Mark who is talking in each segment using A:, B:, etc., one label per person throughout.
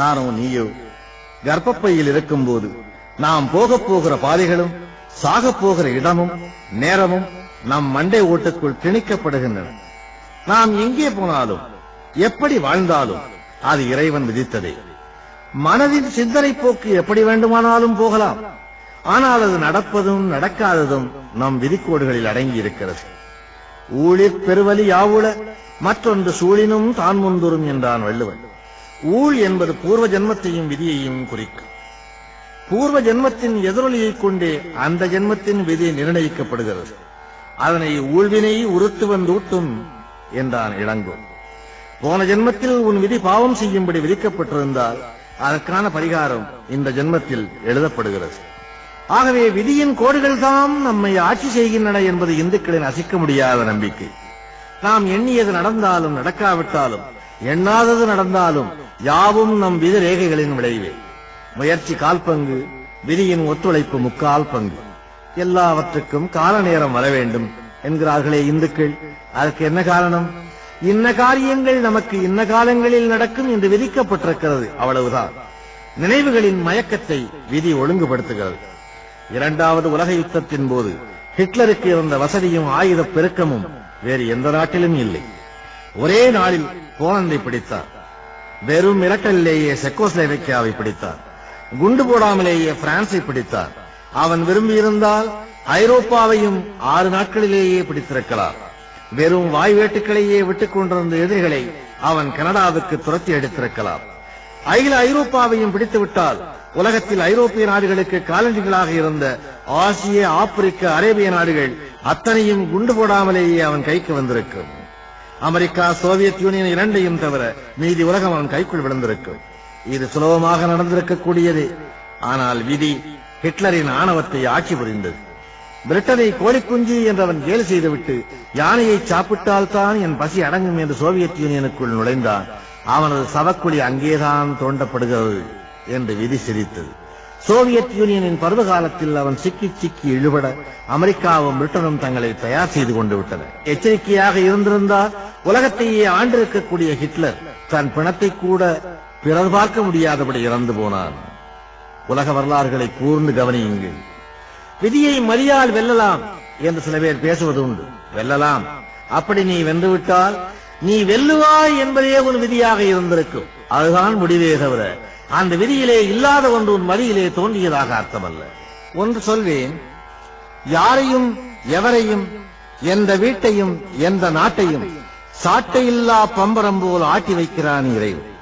A: நானோ நீயோ. கர்ப்பப்பையில் இருக்கும் போது நாம் போகப் போகிற பாதைகளும் சாகப் போகிற இடமும் நேரமும் நம் மண்டை ஓட்டுக்குள் திணிக்கப்படுகின்றன. நாம் எங்கே போனாலும் எப்படி வாழ்ந்தாலும் அது இறைவன் விதித்ததே. மனதின் சிந்தனை போக்கு எப்படி வேண்டுமானாலும் போகலாம். ஆனால் அது நடப்பதும் நடக்காததும் நம் விதிக்கோடுகளில் அடங்கி இருக்கிறது ஊழிற் பெருவலி யாவுள மற்றொன்று சூழினும் தான் முந்துரும் என்றான் வள்ளுவன். ஊழ் என்பது பூர்வ ஜென்மத்தையும் விதியையும் குறிக்கும். பூர்வ ஜென்மத்தின் எதிரொலியை கொண்டே அந்த ஜென்மத்தின் விதி நிர்ணயிக்கப்படுகிறது. அதனை ஊழ்வினை உறுத்து வந்தூட்டும் என்றான் இளங்கோ. போன ஜென்மத்தில் உன் விதி பாவம் செய்யும்படி விதிக்கப்பட்டிருந்தால் அதற்கான பரிகாரம் இந்த ஜென்மத்தில் எழுதப்படுகிறது. ஆகவே விதியின் கோடுகள் தாம் நம்மை ஆட்சி செய்கின்றன என்பது இந்துக்களின் அசைக்க முடியாத நம்பிக்கை. நாம் எண்ணியது நடந்தாலும் நடக்காவிட்டாலும் எண்ணாதது நடந்தாலும் யாவும் நம் விதி ரேகைகளின் விளைவே. முயற்சி கால் பங்கு விதியின் ஒத்துழைப்பு முக்கால் பங்கு. எல்லாவற்றுக்கும் கால நேரம் வர வேண்டும் என்கிறார்களே இந்துக்கள். அதற்கு என்ன காரணம்? இன்ன காரியங்கள் நமக்கு இன்ன காலங்களில் நடக்கும் என்று விதிக்கப்பட்டிருக்கிறது அவ்வளவுதான். நினைவுகளின் மயக்கத்தை விதி ஒழுங்குபடுத்துகிறது. இரண்டாவது உலக யுத்தத்தின் போது ஹிட்லருக்கு இருந்த வசதியும் ஆயுத பெருக்கமும் வேறு எந்த நாட்டிலும் இல்லை. ஒரே நாளில் போலந்தை பிடித்தார். வெறும் மிரட்டலிலேயே செக்கோஸ்லோவேக்கியாவை பிடித்தார். குண்டு போடாமலேயே பிரான்சை பிடித்தார். அவன் விரும்பியிருந்தால் ஐரோப்பாவையும் ஆறு நாட்களிலேயே பிடித்திருக்கலாம். வெறும் வாய்வேட்டுக்களையே விட்டுக் கொண்டிருந்த எதிரிகளை அவன் கனடாவுக்கு துரத்தி எடுத்திருக்கலாம் அகில ஐரோப்பாவையும் பிடித்துவிட்டால் உலகத்தில் ஐரோப்பிய நாடுகளுக்கு காலனிகளாக இருந்த ஆசிய ஆப்பிரிக்க அரேபிய நாடுகள் அத்தனையும் குண்டு போடாமலேயே அவன் கைக்கு வந்திருக்கும். அமெரிக்கா சோவியத் யூனியன் இரண்டையும் தவிர மீதி உலகம் அவன் கைக்குள் விழுந்திருக்கும். இது சுலபமாக நடந்திருக்கக்கூடியது. ஆனால் விதி ஹிட்லரின் ஆணவத்தை ஆட்சி புரிந்தது. பிரிட்டனை கோழிக்குஞ்சு என்றவன் கேலி செய்துவிட்டு யானையை சாப்பிட்டால்தான் என் பசி அடங்கும் என்று சோவியத் யூனியனுக்குள் நுழைந்தான். அவனது சவக்குழி அங்கேதான் தோண்டப்படுகிறது என்று விதி சிரித்தது. சோவியத் யூனியனின் பருவ காலத்தில் அவன் சிக்கி சிக்கி இழுபட அமெரிக்காவும் பிரிட்டனும் தங்களை தயார் செய்து கொண்டு விட்டன. எச்சரிக்கையாக இருந்திருந்தால் உலகத்தையே ஆண்டிருக்கக்கூடிய ஹிட்லர் தன் பிணத்தை கூட பிறர் பார்க்க முடியாதபடி இறந்து போனான். உலக வரலாறுகளை கூர்ந்து கவனியுங்கள். விதியை மதியால் வெல்லலாம் என்று சில பேர் பேசுவது உண்டு. வெல்லலாம். அப்படி நீ வென்றுவிட்டால் நீ வெல்லுவாய் என்பதே உன் விதியாக இருந்திருக்கும். அதுதான் முடிவே தவிர அந்த விதியிலே இல்லாத ஒன்று உன் மதியிலே தோன்றியதாக அர்த்தமல்ல. ஒன்று சொல்வேன். யாரையும் எவரையும் எந்த வீட்டையும் எந்த நாட்டையும் சாட்டையில்லா பம்பரம் போல் ஆட்டி வைக்கிறான் இறைவன்.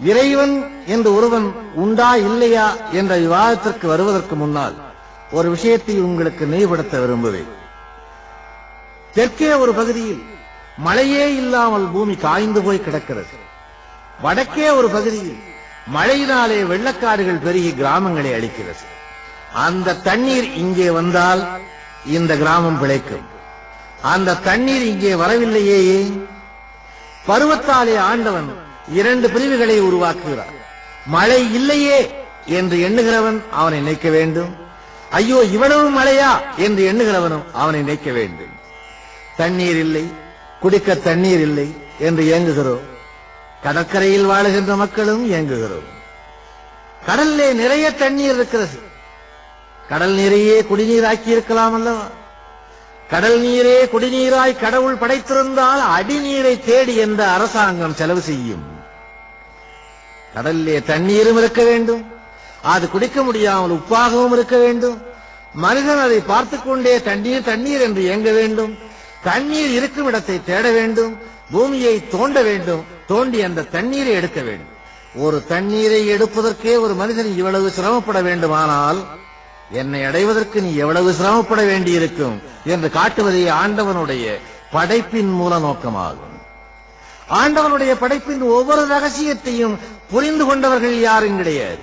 A: இறைவன் என்று ஒருவன் உண்டா இல்லையா என்ற விவாதத்திற்கு வருவதற்கு முன்னால் ஒரு விஷயத்தை உங்களுக்கு நினைவுபடுத்த விரும்புவேன். தெற்கே ஒரு பகுதியில் மழையே இல்லாமல் பூமி காய்ந்து போய் கிடக்கிறது. வடக்கே ஒரு பகுதியில் மழையினாலே வெள்ளக்காடுகள் பெருகி கிராமங்களை அழிக்கிறது. அந்த தண்ணீர் இங்கே வந்தால் இந்த கிராமம் பிழைக்கும். அந்த தண்ணீர் இங்கே வரவில்லையே. பருவத்தாலே ஆண்டவன் இரண்டு பிரிவுகளை உருவாக்குகிறார். மழை இல்லையே என்று எண்ணுகிறவன் அவனை நினைக்க வேண்டும். ஐயோ இவ்வளவு மழையா என்று எண்ணுகிறவனும் அவனை நினைக்க வேண்டும். தண்ணீர் இல்லை குடிக்க தண்ணீர் இல்லை என்று ஏங்குகிறோம். கடற்கரையில் வாழுகின்ற மக்களும் இயங்குகிறோம். கடல்லே நிறைய தண்ணீர் இருக்கிறது. கடல் நீரையே குடிநீராக்கி இருக்கலாம் அல்லவா? கடல் நீரே குடிநீராய் கடவுள் படைத்திருந்தால் அடிநீரை தேடி என்ற அரசாங்கம் செலவு செய்யும்? கடல்லே தண்ணீரும் இருக்க வேண்டும். அது குடிக்க முடியாமல் உப்பாகவும் இருக்க வேண்டும். மனிதன் அதை பார்த்துக்கொண்டே தண்ணீர் தண்ணீர் என்று இயங்க வேண்டும். தண்ணீர் இருக்கும் இடத்தை தேட வேண்டும் பூமியை தோண்ட வேண்டும் தோண்டி அந்த தண்ணீரை எடுக்க வேண்டும். ஒரு தண்ணீரை எடுப்பதற்கே ஒரு மனிதன் இவ்வளவு சிரமப்பட வேண்டுமானால் என்னை அடைவதற்கு நீ எவ்வளவு சிரமப்பட வேண்டியிருக்கும் என்று காட்டுவதே ஆண்டவனுடைய படைப்பின் மூல நோக்கமாகும். ஆண்டவனுடைய படைப்பின் ஒவ்வொரு ரகசியத்தையும் புரிந்து கொண்டவர்கள் யாரும் கிடையாது.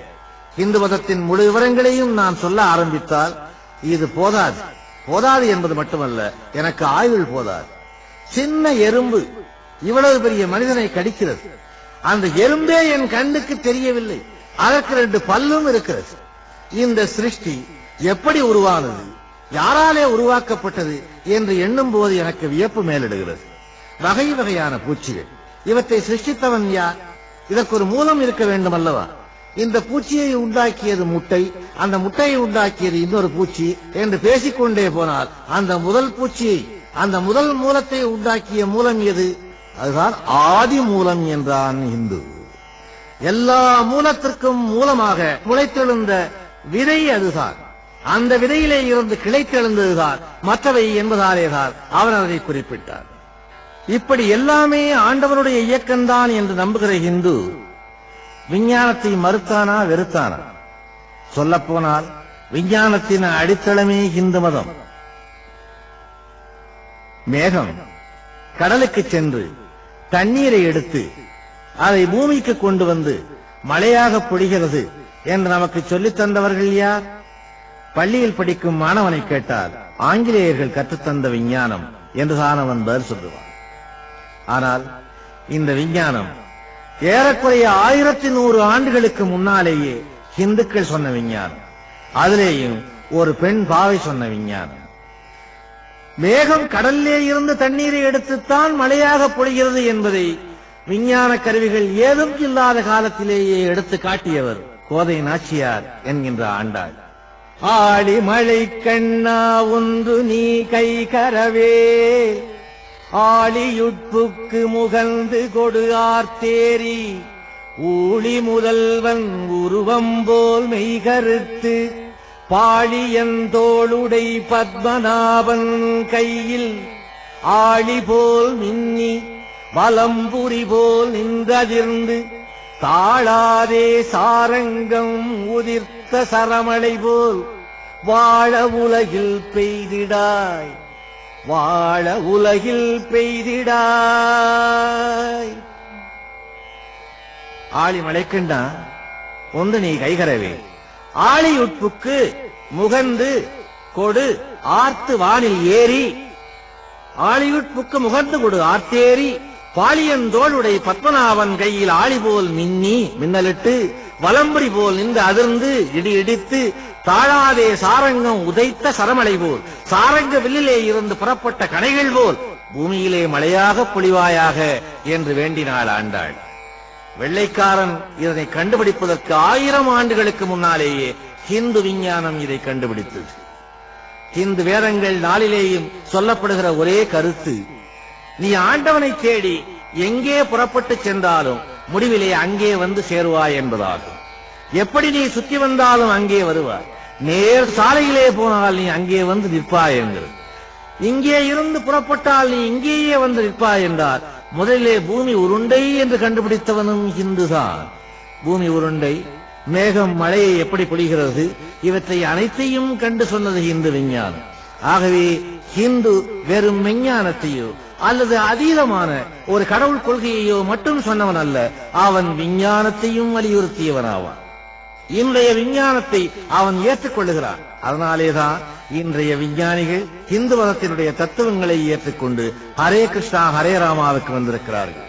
A: இந்து மதத்தின் முழு விவரங்களையும் நான் சொல்ல ஆரம்பித்தால் இது போதாது. போதாது என்பது மட்டுமல்ல எனக்கு ஆயுள் போதாது. சின்ன எறும்பு இவ்வளவு பெரிய மனிதனை கடிக்கிறது. அந்த எறும்பே என் கண்ணுக்கு தெரியவில்லை. அதற்கு ரெண்டு பல்லும் இருக்கிறது. இந்த சிருஷ்டி எப்படி உருவானது யாராலே உருவாக்கப்பட்டது என்று எண்ணும் போது எனக்கு வியப்பு மேலிடுகிறது. வகை வகையான பூச்சிகள். இவற்றை சிருஷ்டித்தவன் யார்? இதற்கு ஒரு மூலம் இருக்க வேண்டும் அல்லவா? இந்த பூச்சியை உண்டாக்கியது முட்டை அந்த முட்டையை உண்டாக்கியது இன்னொரு பூச்சி என்று பேசிக்கொண்டே போனால் அந்த முதல் பூச்சியை அந்த முதல் மூலத்தை உண்டாக்கிய மூலம் எது? அதுதான் ஆதி மூலம் என்றான் இந்து. எல்லா மூலத்திற்கும் மூலமாக முளைத்தெழுந்த விதை அதுதான். அந்த விதையிலே இருந்து கிளைத்தெழுந்ததுதான். மற்றவை என்பதாலேதான் அவர் அதை குறிப்பிட்டார் இப்படி எல்லாமே ஆண்டவருடைய இயக்கம்தான் என்று நம்புகிற இந்து விஞ்ஞானத்தை மறுத்தானா வெறுத்தானா? சொல்லப்போனால் விஞ்ஞானத்தின் அடித்தளமே இந்து மதம். மேகம் கடலுக்கு சென்று தண்ணீரை எடுத்து அதை பூமிக்கு கொண்டு வந்து மழையாக பொழிகிறது என்று நமக்கு சொல்லித் தந்தவர்கள் யார்? பள்ளியில் படிக்கும் மாணவனை கேட்டால் ஆங்கிலேயர்கள் கற்றுத்தந்த விஞ்ஞானம் என்றுதான் அவன் பதில் சொல்லுவான். ஆனால் இந்த விஞ்ஞானம் ஏறக்குறைய ஆயிரத்தி நூறு ஆண்டுகளுக்கு முன்னாலேயே இந்துக்கள் சொன்ன விஞ்ஞானம். அதிலேயும் ஒரு பெண் பாவை சொன்ன விஞ்ஞானம். மேகம் கடல்லே இருந்து தண்ணீரை எடுத்துத்தான் மழையாக பொழிகிறது என்பதை விஞ்ஞான கருவிகள் ஏதும் இல்லாத காலத்திலேயே எடுத்து காட்டியவர் கோதை நாச்சியார் என்கின்ற ஆண்டாள். ஆடி மழை கண்ணா ஒன்று நீ கை கரவே. ஆளியுட்புக்கு முகந்து கொடு ஆர்த்தேரி. ஊழி முதல்வன் உருவம் போல் மெய்கருத்து. பாழியந்தோளுடை பத்மநாபன் கையில். ஆழி போல் மின்னி வலம்புரி போல் நின்றதிர்ந்து. தாழாதே சாரங்கம் உதிர்த்த சரமலை போல் வாழ உலகில் பெய்திடாய். வாழ உலகில் பெய்திடாய். ஆளி மலைக்குண்டா ஒன்று நீ கைகரவே. ஆளி உட்புக்கு முகந்து கொடு ஆர்த்து வானில் ஏறி. ஆளியுட்புக்கு முகந்து கொடு ஆர்த்தேரி பாலியந்தோளுடைய பத்மநாபன் கையில் ஆளி போல் மின்னி மின்னலிட்டு வலம்புரி போல் நின்று அதிர்ந்து இடி இடித்து தாழாதே சாரங்கம் உதைத்த சரமலை போல் சாரங்க வில்லிலே இருந்து புறப்பட்ட கனைகள் போல் பூமியிலே மழையாக பொழிவாயாக என்று வேண்டினாள் ஆண்டாள். வெள்ளைக்காரன் இதனை கண்டுபிடிப்பதற்கு ஆயிரம் ஆண்டுகளுக்கு முன்னாலேயே ஹிந்து விஞ்ஞானம் இதை கண்டுபிடித்தது. ஹிந்து வேதங்கள் நாளிலேயும் சொல்லப்படுகிற ஒரே கருத்து நீ ஆண்டவனை தேடி எங்கே புறப்பட்டு சென்றாலும் முடிவிலே அங்கே வந்து சேருவாய் என்பதாகும். எப்படி நீ சுத்தி வந்தாலும் அங்கே வருவாய். நேர் சாலையிலே போனால் நீ அங்கே வந்து நிற்பாய் என்கிறது இங்கே இருந்து புறப்பட்டால் நீ இங்கேயே வந்து நிற்பாய் என்றார். முதலிலே பூமி உருண்டை என்று கண்டுபிடித்தவனும் இந்துதான். பூமி உருண்டை மேகம் மழையை எப்படி பொழிகிறது இவற்றை அனைத்தையும் கண்டு சொன்னது ஹிந்து விஞ்ஞானம். ஆகவே ஹிந்து வெறும் விஞ்ஞானத்தையோ அல்லது அதீதமான ஒரு கடவுள் கொள்கையையோ மட்டும் சொன்னவன் அல்ல அவன் விஞ்ஞானத்தையும் வலியுறுத்தியவன் ஆவான் இன்றைய விஞ்ஞானத்தை அவன் ஏற்றுக்கொள்ளுகிறான். அதனாலேதான் இன்றைய விஞ்ஞானிகள் இந்து மதத்தினுடைய தத்துவங்களை ஏற்றுக்கொண்டு ஹரே கிருஷ்ணா ஹரே ராமாவுக்கு வந்திருக்கிறார்கள்.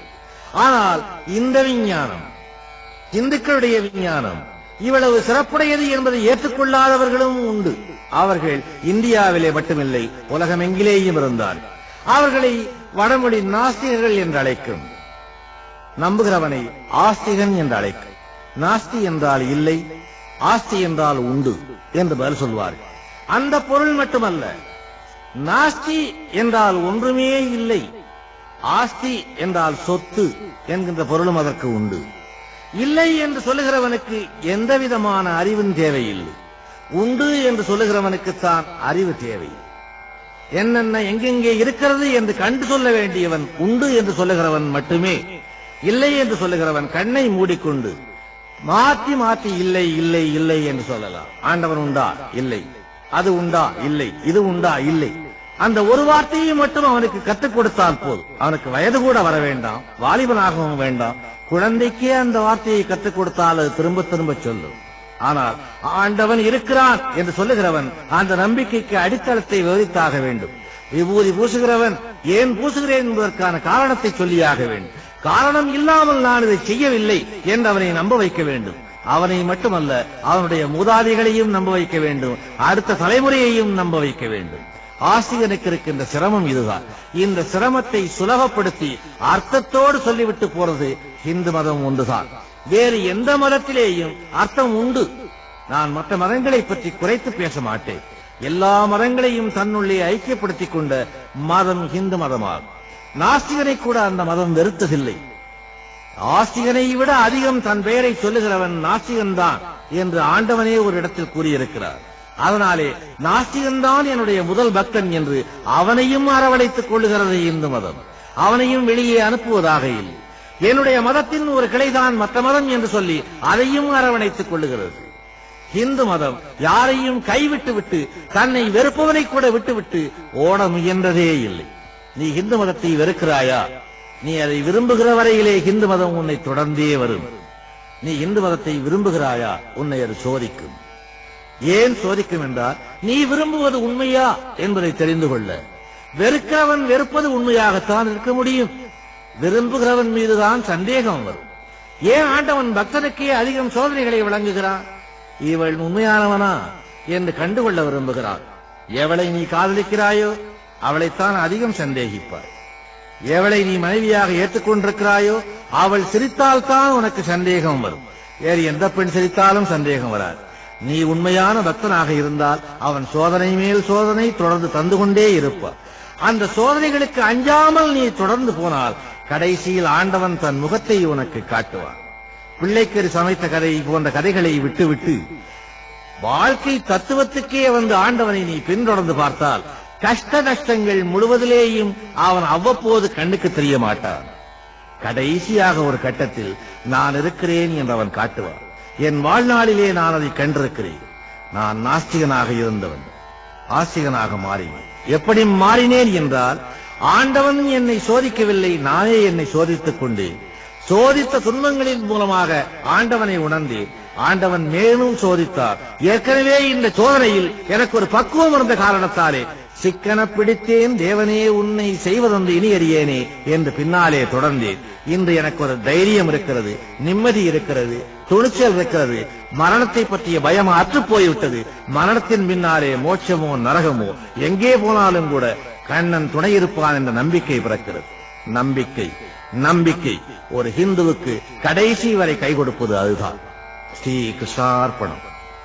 A: ஆனால் இந்த விஞ்ஞானம் இந்துக்களுடைய விஞ்ஞானம் இவ்வளவு சிறப்புடையது என்பதை ஏற்றுக்கொள்ளாதவர்களும் உண்டு. அவர்கள் இந்தியாவிலே மட்டுமில்லை உலகமெங்கிலேயும் இருந்தார் அவர்களை வடமொழி நாஸ்திகர்கள் என்று அழைக்கும் நம்புகிறவனை ஆஸ்திகன் என்று அழைக்கும். நாஸ்தி என்றால் இல்லை ஆஸ்தி என்றால் உண்டு என்று பதில் சொல்வார்கள் அந்த பொருள் மட்டுமல்ல நாஸ்தி என்றால் ஒன்றுமே இல்லை ஆஸ்தி என்றால் சொத்து என்கின்ற பொருளும் அதற்கு உண்டு. இல்லை என்று சொல்லுகிறவனுக்கு எந்த விதமான அறிவும் தேவையில்லை. உண்டு என்று சொல்லுகிறவனுக்குத்தான் அறிவு தேவை. என்னென்ன எங்கெங்கே இருக்கிறது என்று கண்டு சொல்ல வேண்டியவன் உண்டு என்று சொல்லுகிறவன் மட்டுமே இல்லை என்று சொல்லுகிறவன் கண்ணை மூடிக்கொண்டு மாத்தி மாத்தி இல்லை இல்லை இல்லை என்று சொல்லலாம். ஆண்டவன் உண்டா? இல்லை. அது உண்டா? இல்லை. இது உண்டா? இல்லை. அந்த ஒரு வார்த்தையை மட்டும் அவனுக்கு கத்துக் கொடுத்தால் போதும். அவனுக்கு வயது கூட வர வேண்டாம் வாலிபனாகவும் வேண்டாம். குழந்தைக்கே அந்த வார்த்தையை கத்துக் கொடுத்தால் அது திரும்ப திரும்ப சொல்லும். ஆனால் ஆண்டவன் இருக்கிறான் என்று சொல்லுகிறவன் அந்த நம்பிக்கைக்கு அடித்தளத்தை விவரித்தாக வேண்டும். விபூதி பூசுகிறவன் ஏன் பூசுகிறேன் என்பதற்கான காரணத்தை சொல்லியாக வேண்டும். காரணம் இல்லாமல் நான் இதை செய்யவில்லை என்று அவனை நம்ப வைக்க வேண்டும். அவனை மட்டுமல்ல அவனுடைய மூதாதிகளையும் நம்ப வைக்க வேண்டும். அடுத்த தலைமுறையையும் நம்ப வைக்க வேண்டும். ஆசிரியனுக்கு இருக்கின்ற சிரமம் இதுதான். இந்த சிரமத்தை சுலபப்படுத்தி அர்த்தத்தோடு சொல்லிவிட்டு போறது ஹிந்து மதம் ஒன்றுதான். வேறு எந்த மதத்திலேயும் அர்த்தம் உண்டு. நான் மற்ற மதங்களை பற்றி குறைத்து பேச மாட்டேன். எல்லா மதங்களையும் தன்னுள்ளே ஐக்கியப்படுத்திக் கொண்ட மதம் ஹிந்து மதமாகும். நாஸ்திகனை கூட அந்த மதம் வெறுத்ததில்லை. ஆஸ்திகனை விட அதிகம் தன் பெயரை சொல்லுகிறவன் நாஸ்திகன்தான் என்று ஆண்டவனே ஒரு இடத்தில் கூறியிருக்கிறார். அதனாலே நாஸ்திகன் தான் என்னுடைய முதல் பக்தன் என்று அவனையும் அரவணைத்துக் கொள்ளுகிறது இந்து மதம். அவனையும் வெளியே அனுப்புவதாக இல்லை. என்னுடைய மதத்தின் ஒரு கிளைதான் மற்ற மதம் என்று சொல்லி அதையும் அரவணைத்துக் கொள்ளுகிறது. இந்து மதம் யாரையும் கைவிட்டு விட்டு தன்னை வெறுப்பவனை கூட விட்டுவிட்டு ஓட முயன்றதே இல்லை. நீ இந்து மதத்தை வெறுக்கிறாயா? நீ அதை விரும்புகிற வரையிலே இந்து மதம் உன்னை தொடர்ந்தே வரும். நீ இந்து மதத்தை விரும்புகிறாயா? உன்னை அது சோதிக்கும். ஏன் சோதிக்கும் என்றால் நீ விரும்புவது உண்மையா என்பதை தெரிந்து கொள்ள. வெறுக்கிறவன் வெறுப்பது உண்மையாகத்தான் இருக்க முடியும். விரும்புகிறவன் மீதுதான் சந்தேகம் வரும். ஏன் ஆண்டவன் பக்தனுக்கே அதிகம் சோதனைகளை வழங்குகிறான்? இவள் உண்மையானவனா என்று கண்டுகொள்ள விரும்புகிறான் எவளை நீ காதலிக்கிறாயோ அவளைத்தான் அதிகம் சந்தேகிப்பார் எவளை நீ மனைவியாக ஏற்றுக்கொண்டிருக்கிறாயோ அவள் சிரித்தால்தான் உனக்கு சந்தேகம் வரும். வேறு எந்த பெண் சிரித்தாலும் சந்தேகம் வராது. நீ உண்மையான பக்தனாக இருந்தால் அவன் சோதனை மேல் சோதனை தொடர்ந்து தந்து கொண்டே இருப்பான் அந்த சோதனைகளுக்கு அஞ்சாமல் நீ தொடர்ந்து போனால் கடைசியில் ஆண்டவன் தன் முகத்தை உனக்கு காட்டுவான். பிள்ளைக்கரு சமைத்த கதை போன்ற கதைகளை விட்டுவிட்டு வாழ்க்கை தத்துவத்துக்கே வந்து ஆண்டவனை நீ பின்தொடர்ந்து பார்த்தால் கஷ்ட நஷ்டங்கள் முழுவதிலேயும் அவன் அவ்வப்போது கண்ணுக்கு தெரிய மாட்டான் கடைசியாக ஒரு கட்டத்தில் நான் இருக்கிறேன் என்று அவன் காட்டுவான். என் வாழ்நாளிலே நான் அதை கண்டிருக்கிறேன். நான் நாஸ்திகனாக இருந்தவன். ஆஸ்திகனாக மாறினேன். எப்படி மாறினேன் என்றால் ஆண்டவன் என்னை சோதிக்கவில்லை நானே என்னை சோதித்துக் கொண்டேன். சோதித்த துன்பங்களின் மூலமாக ஆண்டவனை உணர்ந்தேன். ஆண்டவன் மேலும் சோதித்தார். ஏற்கனவே இந்த சோதனையில் எனக்கு ஒரு பக்குவம் இருந்த காரணத்தாலே சிக்கன பிடித்தேன் தேவனே உன்னை செய்வதென்று இனி அறியேனே என்று பின்னாலே தொடர்ந்தேன். இன்று எனக்கு ஒரு தைரியம் இருக்கிறது நிம்மதி இருக்கிறது துணிச்சல் இருக்கிறது. மரணத்தை பற்றிய பயம் அற்று போய்விட்டது. மரணத்தின் பின்னாலே மோட்சமோ நரகமோ எங்கே போனாலும் கூட கண்ணன் துணை இருப்பான் என்ற நம்பிக்கை பிறக்கிறது. நம்பிக்கை நம்பிக்கை. ஒரு ஹிந்துவுக்கு கடைசி வரை கை கொடுப்பது அதுதான். ஸ்ரீ கிருஷ்ணார்ப்பணம்